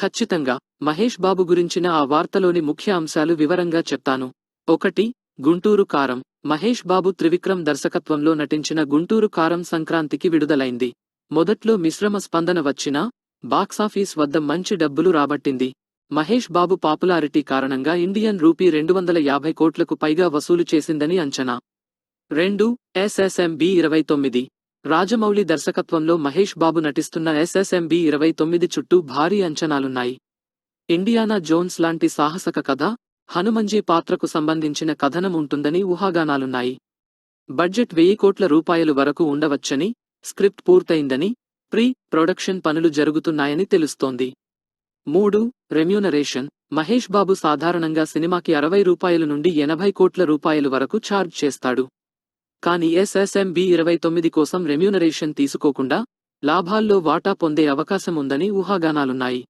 ఖచ్చితంగా మహేష్ బాబు గురించిన ఆ వార్తలోని ముఖ్య అంశాలు వివరంగా చెప్తాను. ఒకటి గుంటూరు కారం. మహేష్ బాబు త్రివిక్రమ్ దర్శకత్వంలో నటించిన గుంటూరు కారం సంక్రాంతికి విడుదలైంది. మొదట్లో మిశ్రమ స్పందన వచ్చినా బాక్సాఫీస్ వద్ద మంచి డబ్బులు రాబట్టింది. మహేష్ బాబు పాపులారిటీ కారణంగా ఇండియన్ రూపీ రెండు వందల యాభై కోట్లకు పైగా వసూలు చేసిందని అంచనా. రెండు ఎస్ఎస్ఎంబి ఇరవై తొమ్మిది. రాజమౌళి దర్శకత్వంలో మహేష్ బాబు నటిస్తున్న ఎస్ఎస్ఎంబి ఇరవై తొమ్మిది చుట్టూ భారీ అంచనాలున్నాయి. ఇండియానా జోన్స్ లాంటి సాహసక కథ హనుమంజీ పాత్రకు సంబంధించిన కథనం ఉంటుందని ఊహాగానాలున్నాయి. బడ్జెట్ వెయ్యి కోట్ల రూపాయలు వరకు ఉండవచ్చని స్క్రిప్ట్ పూర్తయిందని ప్రీ ప్రొడక్షన్ పనులు జరుగుతున్నాయని తెలుస్తోంది. మూడు రెమ్యూనరేషన్. మహేష్ బాబు సాధారణంగా సినిమాకి అరవై రూపాయల నుండి ఎనభై కోట్ల రూపాయలు వరకు ఛార్జ్ చేస్తాడు. కానీ ఎస్ఎస్ఎంబి ఇరవై తొమ్మిది కోసం రెమ్యూనరేషన్ తీసుకోకుండా లాభాల్లో వాటా పొందే అవకాశం ఉందని ఊహాగానాలున్నాయి.